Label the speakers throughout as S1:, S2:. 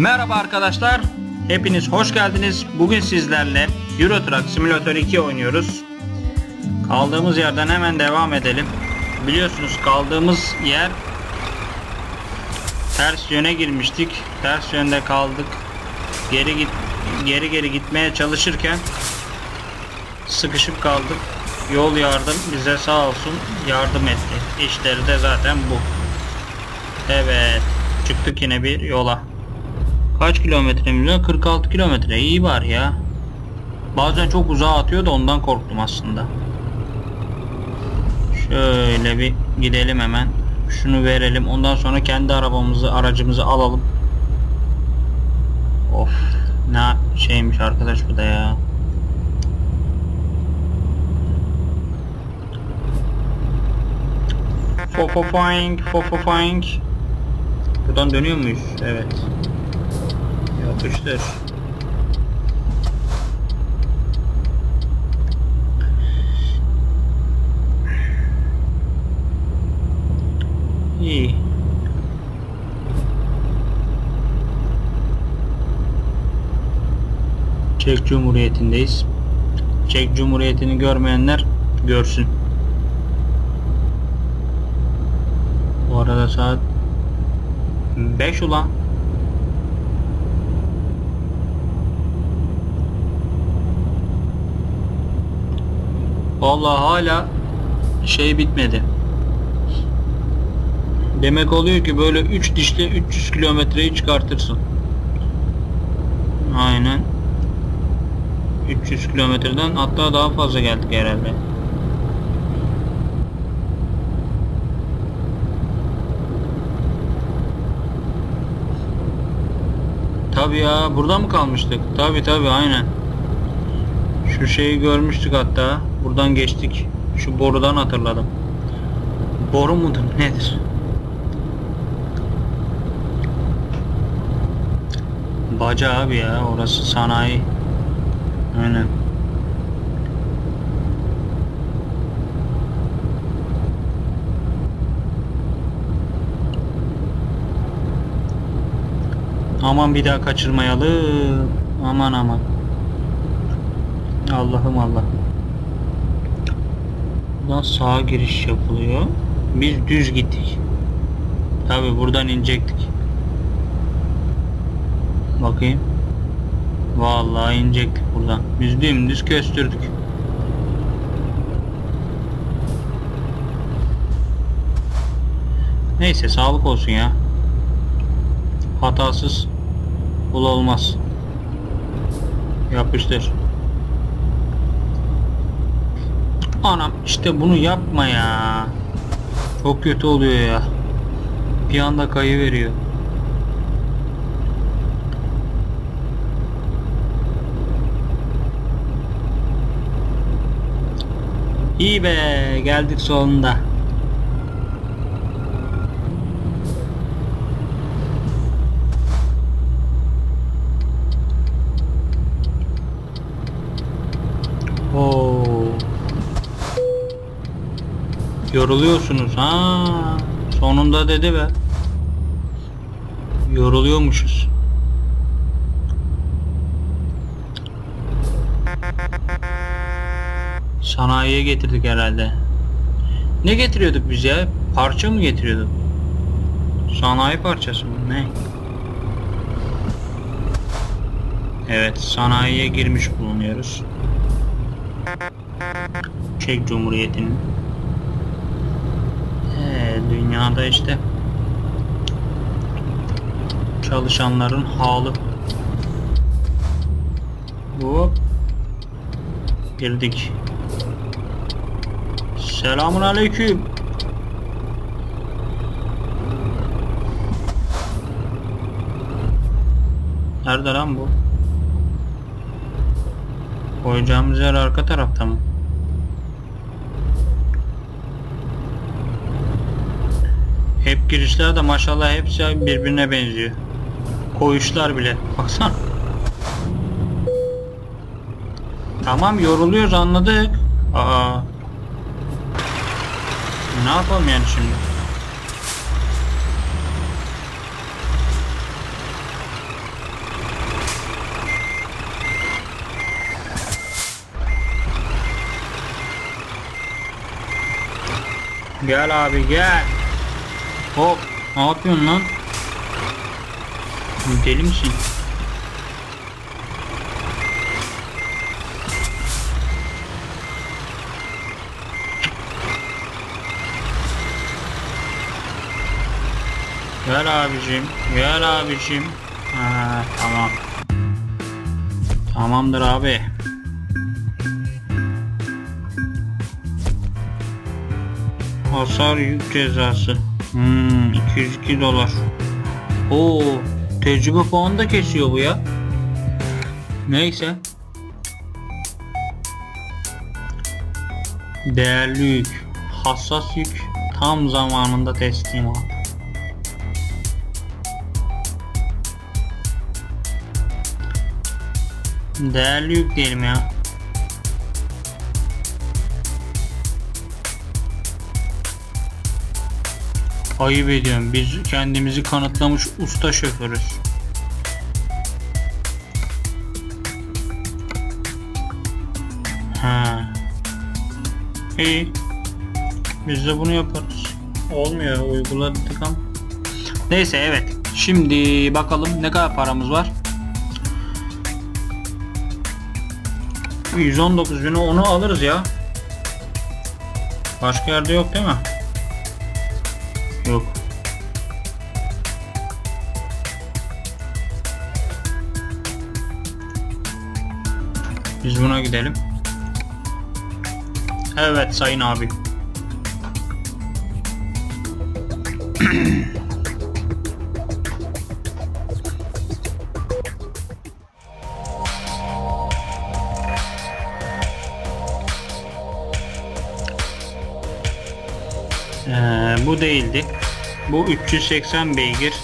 S1: Merhaba arkadaşlar. Hepiniz hoş geldiniz. Bugün sizlerle Euro Truck Simulator 2 oynuyoruz. Kaldığımız yerden hemen devam edelim. Biliyorsunuz kaldığımız yer ters yöne girmiştik. Ters yönde kaldık. Geri git geri geri gitmeye çalışırken sıkışıp kaldık. Yol yardım bize sağ olsun yardım etti. İşleri de zaten bu. Evet. Çıktık yine bir yola. Kaç kilometremiz var? 46 kilometre. İyi var ya. Bazen çok uzağa atıyor da ondan korktum aslında. Şöyle bir gidelim hemen. Şunu verelim. Ondan sonra kendi arabamızı, aracımızı alalım. Of. Ne şeymiş arkadaş bu da ya. Fofofoink, fofofoink. Buradan dönüyor muyuz? Evet. Yapıştır. İyi. Çek Cumhuriyeti'ndeyiz. Çek Cumhuriyeti'ni görmeyenler görsün. Bu arada saat 5 ulan. Vallahi hala şey bitmedi. Demek oluyor ki böyle 3 dişle 300 kilometreyi çıkartırsın. Aynen. 300 kilometreden hatta daha fazla geldik herhalde. Tabi ya burada mı kalmıştık? Tabi tabi aynen. Şu şeyi görmüştük hatta. Buradan geçtik. Şu borudan hatırladım. Boru mudur nedir? Baca abi ya orası sanayi. Aynen. Aman bir daha kaçırmayalım. Aman aman. Allah'ım Allah. Buradan sağa giriş yapılıyor. Biz düz gittik. Tabi buradan inecektik. Bakayım. Vallahi inecektik buradan. Biz dümdüz köstürdük. Neyse sağlık olsun ya. Hatasız kul olmaz. Yapıştır. Anam işte bunu yapma ya. Çok kötü oluyor ya. Bir anda kayı veriyor. İyi be geldik sonunda. Oo. Yoruluyorsunuz ha. Sonunda dedi be. Yoruluyormuşuz. Sanayiye getirdik herhalde. Ne getiriyorduk biz ya? Parça mı getiriyorduk? Sanayi parçası mı? Ne? Evet, sanayiye girmiş bulunuyoruz. Çek Cumhuriyeti'nin. Dünyada işte çalışanların halı. Hop. Girdik. Selamun aleyküm. Nerede lan bu? Koyacağımız yer arka tarafta mı? Hep girişler de maşallah hepsi birbirine benziyor. Koyuşlar bile. Baksana. Tamam yoruluyoruz anladık. Aa. Ne yapalım yani şimdi? Gel abi gel. Hop. Ne yapıyorsun lan? Deli misin? Gel abicim. Gel abicim. Ha, tamam. Tamamdır abi. Hasar yük cezası. Hmm, 202 dolar. Oo, tecrübe puanı da kesiyor bu ya. Neyse. Değerli yük, hassas yük tam zamanında teslimat. Değerli yük diyelim ya. Ayıp ediyorum. Biz kendimizi kanıtlamış usta şoförüz. Ha. İyi. Biz de bunu yaparız. Olmuyor uyguladık ama. Neyse evet. Şimdi bakalım ne kadar paramız var. 119 bini onu alırız ya. Başka yerde yok değil mi? Yok. Biz buna gidelim. Evet sayın abi. Ee, bu değildi. Bu 380 beygir.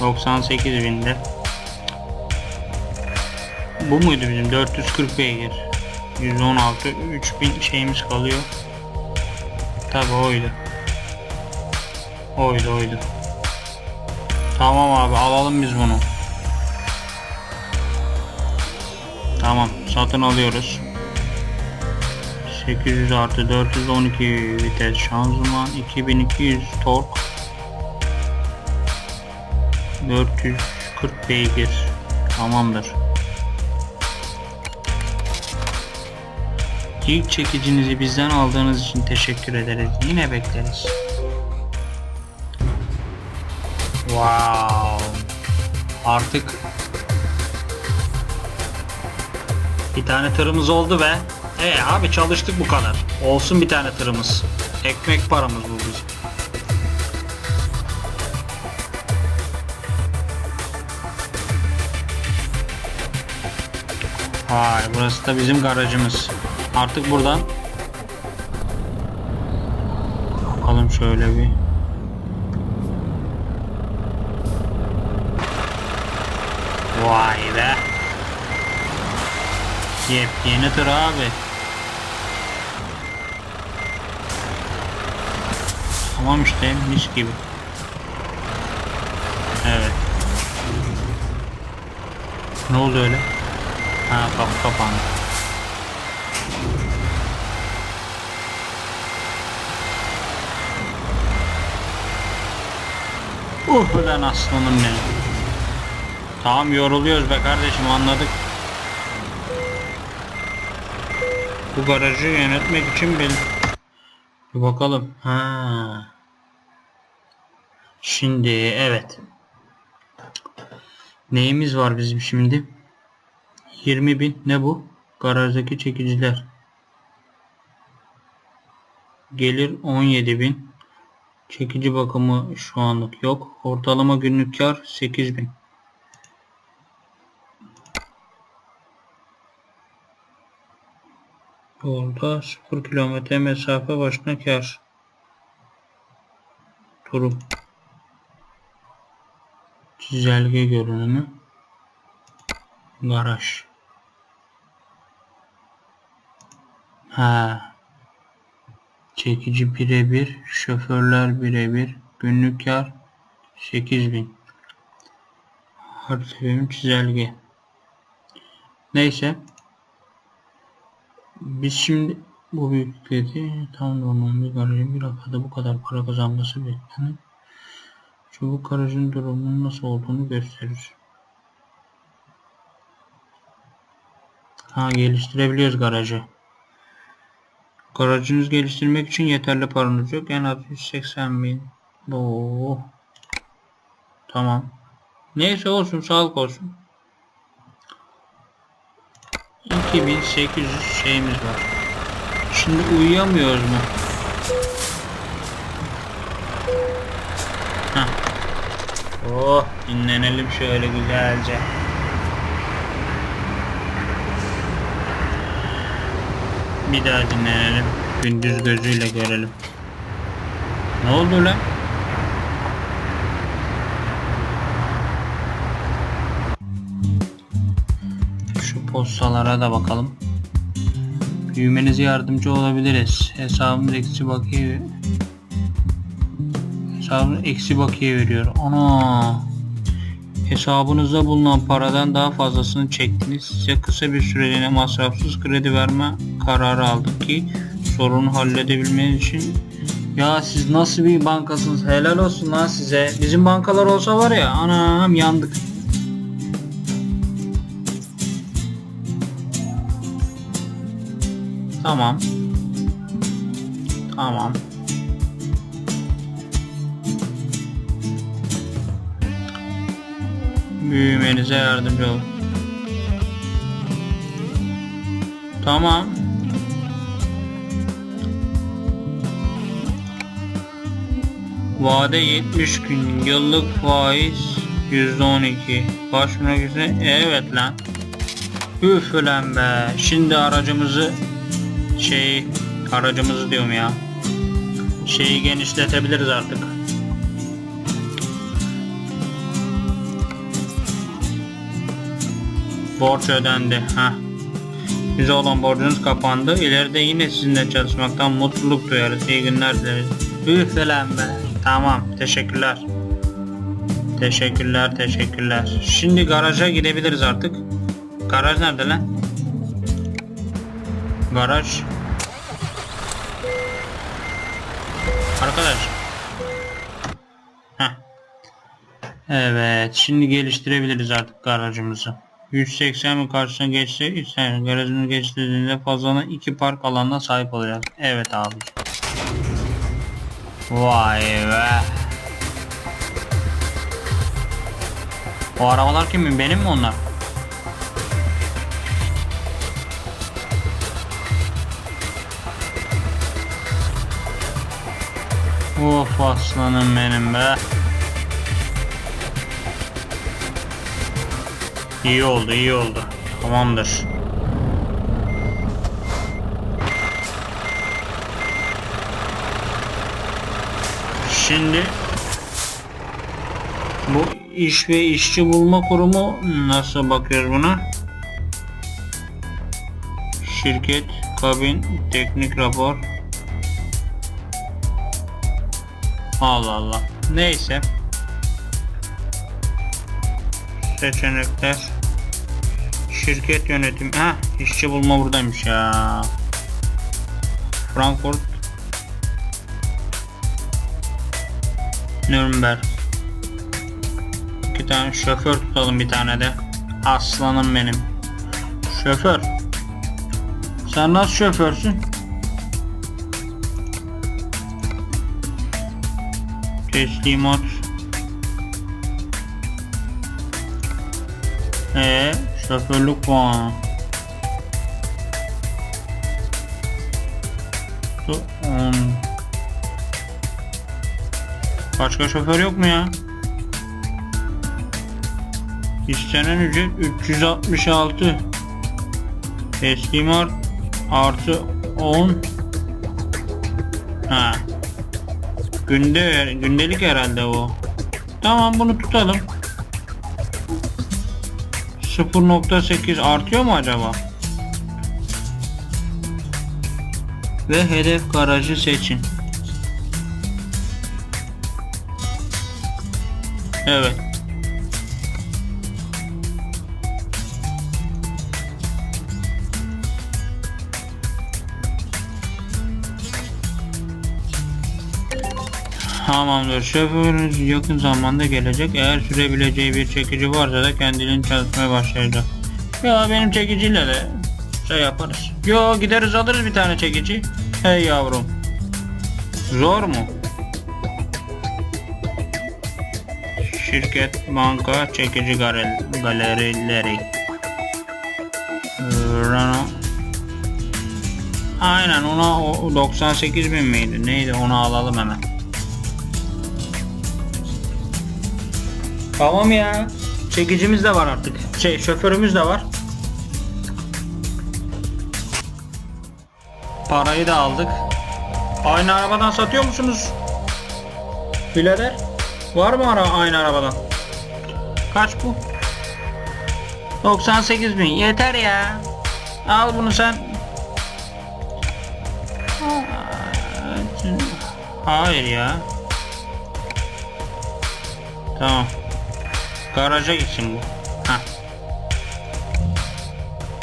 S1: 98 binde. Bu muydu bizim 440 beygir? 116 3000 şeyimiz kalıyor. Tabi oydu. Oydu oydu. Tamam abi alalım biz bunu. Tamam satın alıyoruz. 800 artı 412 vites şanzıman 2200 tork 440 beygir. Tamamdır. İlk çekicinizi bizden aldığınız için teşekkür ederiz. Yine bekleriz. Wow. Artık bir tane tırımız oldu be e abi çalıştık bu kadar. Olsun bir tane tırımız. Ekmek paramız bu bizim. Vay burası da bizim garajımız. Artık buradan bakalım şöyle bir Vay be. Yepyeni tır abi. Tamam işte mis gibi. Evet. Ne oldu öyle? Ha kapı kapandı. Uh lan aslanım benim. Tamam yoruluyoruz be kardeşim anladık. Bu garajı yönetmek için bir bakalım. Ha. Şimdi evet. Neyimiz var bizim şimdi? 20 bin ne bu? Garajdaki çekiciler. Gelir 17 bin. Çekici bakımı şu anlık yok. Ortalama günlük kar 8 bin. Yolda 0 kilometre mesafe başına kar. Durum. Çizelge görünümü. Garaj. Ha. Çekici birebir, şoförler birebir, günlük kar 8000. Harita benim çizelge. Neyse. Biz şimdi Bu büyüklüğü tam normal bir garajın bir haftada bu kadar para kazanması beklenir. Çubuk garajın durumunun nasıl olduğunu gösterir. Ha geliştirebiliyoruz garajı. Garajınızı geliştirmek için yeterli paranız yok. En az 180 bin. Oo. Tamam. Neyse olsun sağlık olsun. 2800 şeyimiz var. Şimdi uyuyamıyoruz mu? Oh dinlenelim şöyle güzelce. Bir daha dinlenelim. Gündüz gözüyle görelim. Ne oldu lan? Şu postalara da bakalım. Büyümenize yardımcı olabiliriz. Hesabımız eksi bakiye Hesabımız eksi bakiye veriyor. Ana. Hesabınızda bulunan paradan daha fazlasını çektiniz. Size kısa bir süreliğine masrafsız kredi verme kararı aldık ki sorunu halledebilmeniz için ya siz nasıl bir bankasınız helal olsun lan size bizim bankalar olsa var ya anam yandık Tamam. Tamam. Büyümenize yardımcı olun. Tamam. Vade 70 gün. Yıllık faiz %12. Başvurmak üzere. Evet lan. Üf ulan be. Şimdi aracımızı şey aracımızı diyorum ya. Şeyi genişletebiliriz artık. Borç ödendi. Ha. Bize olan borcunuz kapandı. İleride yine sizinle çalışmaktan mutluluk duyarız. İyi günler dileriz. Üf be. Tamam. Teşekkürler. Teşekkürler, teşekkürler. Şimdi garaja gidebiliriz artık. Garaj nerede lan? Garaj. Arkadaş. Heh. Evet. Şimdi geliştirebiliriz artık garajımızı. 180 bin karşısına geçse sen garajını geçtiğinde fazlana iki park alanına sahip olacağız. Evet abi. Vay be. O arabalar kimin? Benim mi onlar? Of aslanım benim be. İyi oldu iyi oldu. Tamamdır. Şimdi bu iş ve işçi bulma kurumu nasıl bakıyoruz buna? Şirket, kabin, teknik rapor. Allah Allah. Neyse. Seçenekler. Şirket yönetimi. Ha, işçi bulma buradaymış ya. Frankfurt. Nürnberg. İki tane şoför tutalım bir tane de. Aslanım benim. Şoför. Sen nasıl şoförsün? Teslimat. Ee, şoförlük puanı. On. Başka şoför yok mu ya? İstenen ücret 366. Teslimat artı 10. Ha. Günde gündelik herhalde o. Tamam bunu tutalım. 0.8 artıyor mu acaba? Ve hedef garajı seçin. Evet. Tamamdır. Şoförünüz yakın zamanda gelecek. Eğer sürebileceği bir çekici varsa da kendiliğini çalışmaya başlayacak. Ya benim çekiciyle de şey yaparız. Yo gideriz alırız bir tane çekici. Hey yavrum. Zor mu? Şirket, banka, çekici galeri- galerileri. Renault. Aynen ona o 98 bin miydi? Neydi onu alalım hemen. Tamam ya. Çekicimiz de var artık. Şey şoförümüz de var. Parayı da aldık. Aynı arabadan satıyor musunuz? Birader. Var mı ara aynı arabadan? Kaç bu? 98 bin. Yeter ya. Al bunu sen. Hayır ya. Tamam. Garaja gitsin bu. Heh.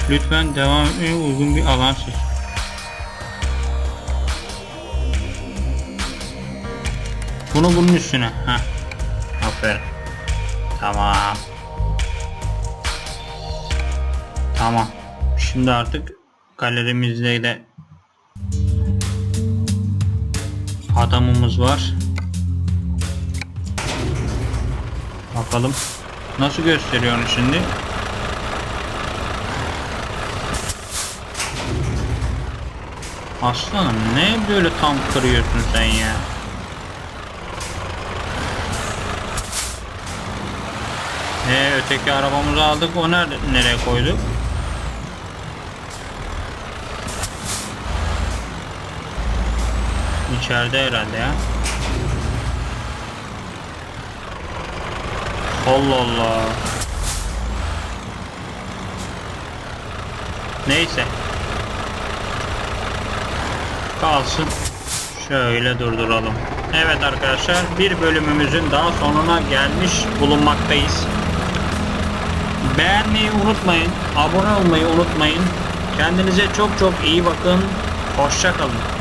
S1: Lütfen devam etmeye uygun bir alan seç. Bunu bunun üstüne. Heh. Aferin. Tamam. Tamam. Şimdi artık galerimizde de adamımız var. Bakalım. Nasıl gösteriyor onu şimdi? Aslanım ne böyle tam kırıyorsun sen ya? Ee, öteki arabamızı aldık. O nerede, nereye koyduk? İçeride herhalde ya. Allah Allah. Neyse. Kalsın. Şöyle durduralım. Evet arkadaşlar bir bölümümüzün daha sonuna gelmiş bulunmaktayız. Beğenmeyi unutmayın. Abone olmayı unutmayın. Kendinize çok çok iyi bakın. Hoşça kalın.